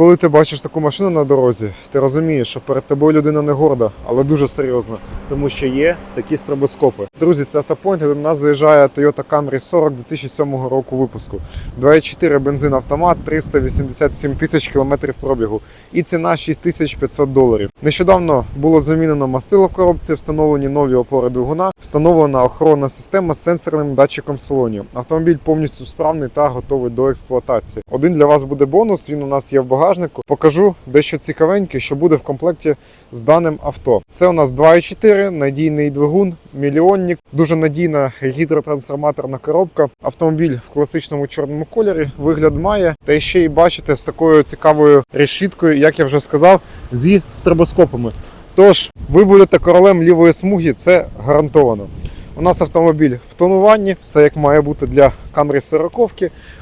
Коли ти бачиш таку машину на дорозі, ти розумієш, що перед тобою людина не горда, але дуже серйозна, тому що є такі стробоскопи. Друзі, це автопойнт, до нас заїжджає Toyota Camry 40 2007 року випуску. 2.4 бензин автомат, 387 тисяч кілометрів пробігу і ціна 6500 доларів. Нещодавно було замінено мастило в коробці, встановлені нові опори двигуна, встановлена охоронна система з сенсорним датчиком салоні. Автомобіль повністю справний та готовий до експлуатації. Один для вас буде бонус. Він у нас є в багажнику. Покажу дещо цікавеньке, що буде в комплекті з даним авто. Це у нас 2.4, надійний двигун, мільйонник, дуже надійна гідротрансформаторна коробка. Автомобіль в класичному чорному кольорі вигляд має. Та ще й бачите з такою цікавою решіткою, як я вже сказав, зі стробоскопами. Тож ви будете королем лівої смуги, це гарантовано. У нас автомобіль в тонуванні, все як має бути для Camry 40.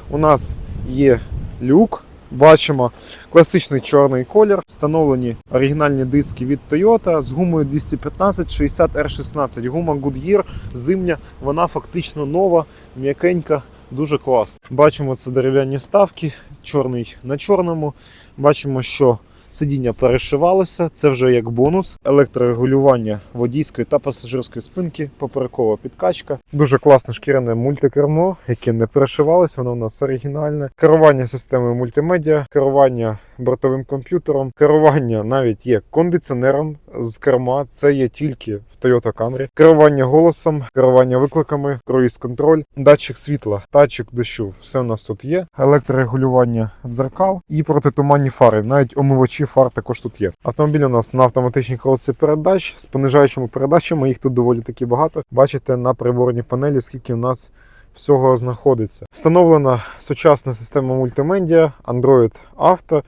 У нас є люк. Бачимо класичний чорний колір, встановлені оригінальні диски від Toyota з гумою 215 60 R16. Гума Goodyear зимня, вона фактично нова, м'якенька, дуже класна. Бачимо це дерев'яні вставки, чорний на чорному. Бачимо, що сидіння перешивалося, це вже як бонус. Електрорегулювання водійської та пасажирської спинки, поперекова підкачка. Дуже класне шкіряне мультикермо, яке не перешивалося, воно у нас оригінальне. Керування системою мультимедіа, керування бортовим комп'ютером, керування навіть є кондиціонером з керма. Це є тільки в Toyota Camry. Керування голосом, керування викликами, круїз-контроль, датчик світла, датчик дощу. Все у нас тут є. Електрорегулювання дзеркал і протитуманні фари. Навіть омивачі фар також тут є. Автомобіль у нас на автоматичній коробці передач з понижаючими передачами. Їх тут доволі таки багато. Бачите на приборній панелі, скільки в нас. Всього знаходиться. Встановлена сучасна система мультимедіа Android Auto.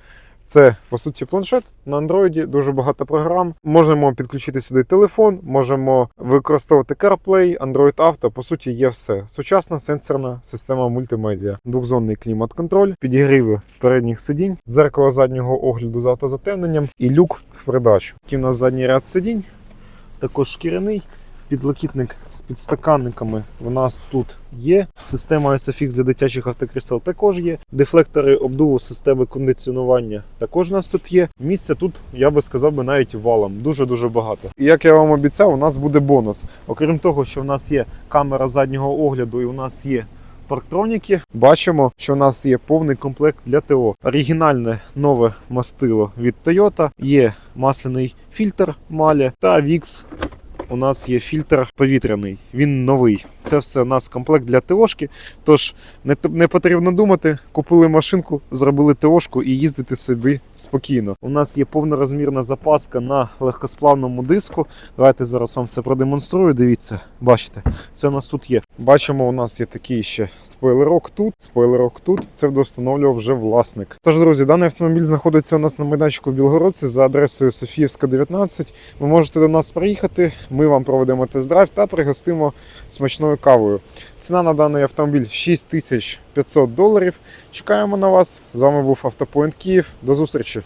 Це по суті планшет на Android, дуже багато програм. Можемо підключити сюди телефон, можемо використовувати CarPlay, Android Auto. По суті, є все. Сучасна сенсорна система мультимедіа, двохзонний клімат-контроль, підігріви передніх сидінь, дзеркало заднього огляду з автозатемненням і люк в придачу. Який у нас задній ряд сидінь, також шкіряний. Підлокітник з підстаканниками у нас тут є. Система SFX для дитячих автокрісел також є. Дефлектори обдуву системи кондиціонування також у нас тут є. Місця тут, я би сказав, би навіть валом. Дуже-дуже багато. І як я вам обіцяв, у нас буде бонус. Окрім того, що в нас є камера заднього огляду і у нас є парктроніки. Бачимо, що у нас є повний комплект для ТО. Оригінальне нове мастило від Toyota, є масляний фільтр Маля та VIX у нас є фільтр повітряний, він новий. Це все у нас комплект для ТОшки. Тож не, не потрібно думати, купили машинку, зробили ТОшку і їздити собі спокійно. У нас є повнорозмірна запаска на легкосплавному диску. Давайте зараз вам це продемонструю. Дивіться, бачите, це у нас тут є. Бачимо, у нас є такий ще спойлерок тут, спойлерок тут. Це встановлював вже власник. Тож, друзі, даний автомобіль знаходиться у нас на майданчику в Білгородці за адресою Софіївська, 19. Ви можете до нас приїхати. Ми вам проведемо тест-драйв та пригостимо смачною кавою. Ціна на даний автомобіль 6500 доларів. Чекаємо на вас. З вами був Автопоінт Київ. До зустрічі!